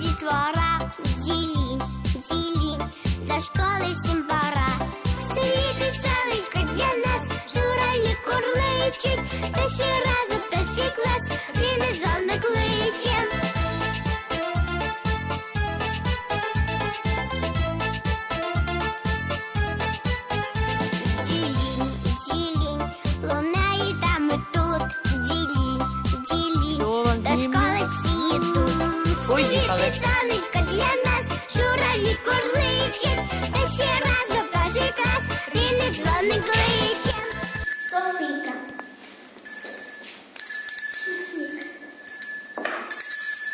дітвора, ділім, ділім, до школи всім пора. Світи селечка для нас, журавлі курличить, та ще разу та ще клас, прийде зони клас.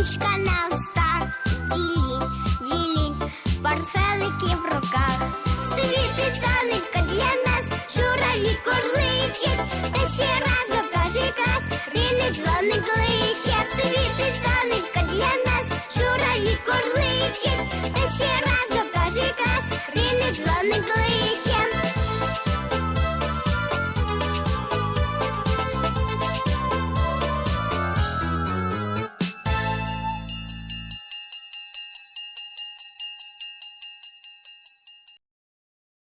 усмішка на устах. ділі, ділі, портфелики в руках. Світить сонечко для нас, журавлі курличить. Та ще раз докажи, клас, і дзвоник кличе. Світить сонечко